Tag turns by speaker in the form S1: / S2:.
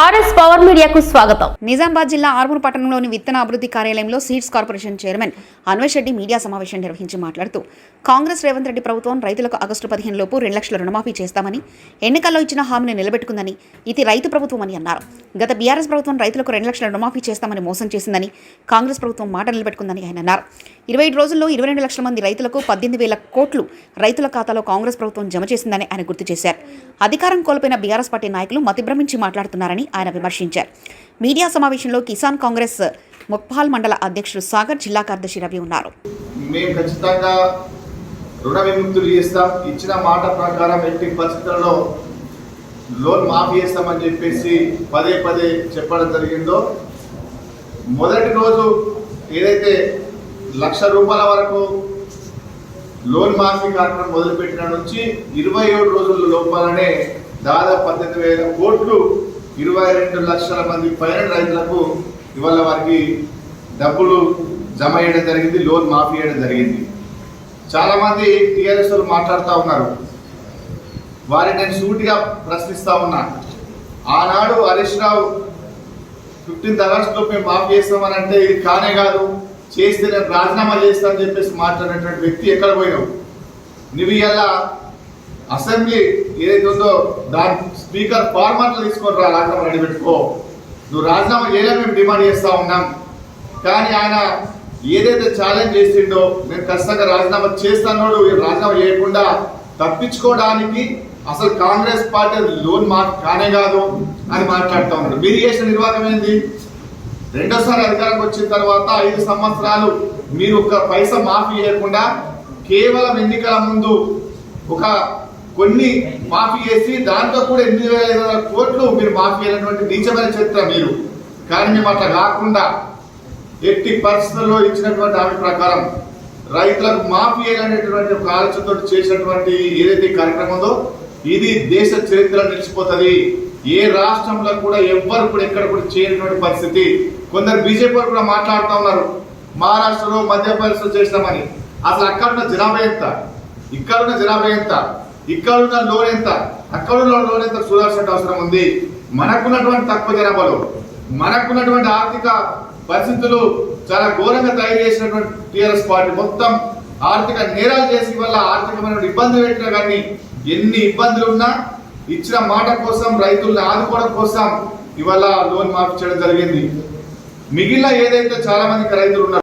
S1: RS power మీడియాకు స్వాగతం.
S2: నిజామాబాద్ జిల్లా ఆర్మూర్ పట్టణంలోని విత్తన అభివృద్ధి కార్యాలయంలో seeds corporation chairman Anvesh Reddy media సమావేశం నిర్వహించి మాట్లాడుతూ కాంగ్రెస్ రేవంత్ రెడ్డి ప్రభుత్వం రైతులకు ఆగస్టు పదిహేను లోపు రెండు లక్షల రుణమాఫీ చేస్తామని ఎన్నికల్లో ఇచ్చిన హామీని నిలబెట్టుకుందని ఇది రైతు ప్రభుత్వం అని అన్నారు. గత బీఆర్ఎస్ ప్రభుత్వం రైతులకు రెండు లక్షల రుణమాఫీ చేస్తామని మోసం చేసిందని కాంగ్రెస్ ప్రభుత్వం మాట నిలబెట్టుకుందని ఆయన అన్నారు. ఇరవై ఐదు రోజుల్లో ఇరవై రెండు లక్షల మంది రైతులకు పద్దెనిమిది వేల కోట్లు రైతుల ఖాతాలో కాంగ్రెస్ ప్రభుత్వం జమ చేసిందని ఆయన గుర్తు చేశారు. అధికారం కోల్పోయిన బీఆర్ఎస్ పార్టీ నాయకులు మతిభ్రమించి మాట్లాడుతున్నారని ఆయన విమర్శించారు. మీడియా సమావేశంలో కిసాన్ కాంగ్రెస్ ముక్పాల్ మండల అధ్యక్షుడు సాగర్ జిల్లా కార్యదర్శి రవి ఉన్నారు.
S3: మేము ఖచ్చితంగా రుణ విముక్తులు చేస్తాం. ఇచ్చిన మాట ప్రకారం ఎట్టి పరిస్థితుల్లో లోన్ మాఫీ చేస్తామని చెప్పేసి పదే పదే చెప్పడం జరిగిందో మొదటి రోజు ఏదైతే లక్ష రూపాయల వరకు లోన్ మాఫీ కార్యక్రమం మొదలుపెట్టిన నుంచి ఇరవై ఏడు రోజుల లోపలనే దాదాపు పద్దెనిమిది వేల కోట్లు ఇరవై రెండు లక్షల మంది పైన రైతులకు ఇవాళ వారికి డబ్బులు జమ చేయడం జరిగింది లోన్ మాఫీ చేయడం జరిగింది. చాలామంది టీఆర్ఎస్ వాళ్ళు మాట్లాడుతూ ఉన్నారు. వారిని నేను సూటిగా ప్రశ్నిస్తా ఉన్నా. ఆనాడు హరీష్ రావు ఫిఫ్టీన్త్ ఆగస్ట్లో మేము మాఫీ చేస్తామని అంటే ఇది కానే కాదు చేస్తే నేను రాజీనామా చేస్తానని చెప్పేసి మాట్లాడినటువంటి వ్యక్తి ఎక్కడ పోయినావు? నువ్వు ఇలా అసెంబ్లీ ఏదైతే ఉందో దాని స్పీకర్ ఫార్మాట్ తీసుకొని రా రాజీనామా రెడీ పెట్టుకో. నువ్వు రాజీనామా చేయలే మేము డిమాండ్ చేస్తా ఉన్నాం. కానీ ఆయన ఏదైతే ఛాలెంజ్ చేసిండో నేను ఖచ్చితంగా రాజీనామా చేస్తానోడు రాజీనామా చేయకుండా తప్పించుకోవడానికి అసలు కాంగ్రెస్ పార్టీ లోన్ మాకు కానే కాదు అని మాట్లాడుతూ ఉన్నాడు. మీరు చేసిన నిర్వాహకం ఏంది? రెండోసారి అధికారంకి వచ్చిన తర్వాత ఐదు సంవత్సరాలు మీరు ఒక పైసా మాఫీ చేయకుండా కేవలం ఎన్నికల ముందు ఒక కొన్ని మాఫీ చేసి దాంతో కూడా ఎనిమిది వేల ఐదు వందల కోట్లు మీరు మాఫీ అయినటువంటి నీచమైన చరిత్ర మీరు. కానీ మేము అట్లా కాకుండా ఎట్టి పరిస్థితుల్లో ఇచ్చినటువంటి హామీ ప్రకారం రైతులకు మాఫీ అనేటువంటి ఒక ఆలోచనతో చేసినటువంటి ఏదైతే కార్యక్రమం ఉందో ఇది దేశ చరిత్రలో నిలిచిపోతుంది. ఏ రాష్ట్రంలో కూడా ఎవ్వరు కూడా ఎక్కడ కూడా చేయనటువంటి పరిస్థితి. కొందరు బీజేపీ కూడా మాట్లాడుతూ ఉన్నారు. మహారాష్ట్రలో మధ్యప్రదేశ్లో చేసినామని. అసలు అక్కడ ఉన్న జనాభా ఎంత? ఇక్కడ ఉన్న జనాభా ఎంత? ఇక్కడ ఉన్న లోన్ ఎంత అక్కడ ఉన్న లోన్ ఎంత చూడాల్సిన అవసరం ఉంది. మనకున్నటువంటి తక్కువ జనాభాలో మనకున్నటువంటి ఆర్థిక పరిస్థితులు చాలా ఘోరంగా తయారు చేసినటువంటి టీఆర్ఎస్ పార్టీ మొత్తం ఆర్థిక నేరాలు చేసి వల్ల ఆర్థికమైన ఇబ్బందులు పెట్టినా కానీ ఎన్ని ఇబ్బందులు ఉన్నా ఇచ్చిన మాట కోసం రైతులను ఆదుకోవడం కోసం ఇవాళ లోన్ మాఫీ చేయడం జరిగింది. మిగిలిన ఏదైతే చాలా మంది రైతులు ఉన్నారు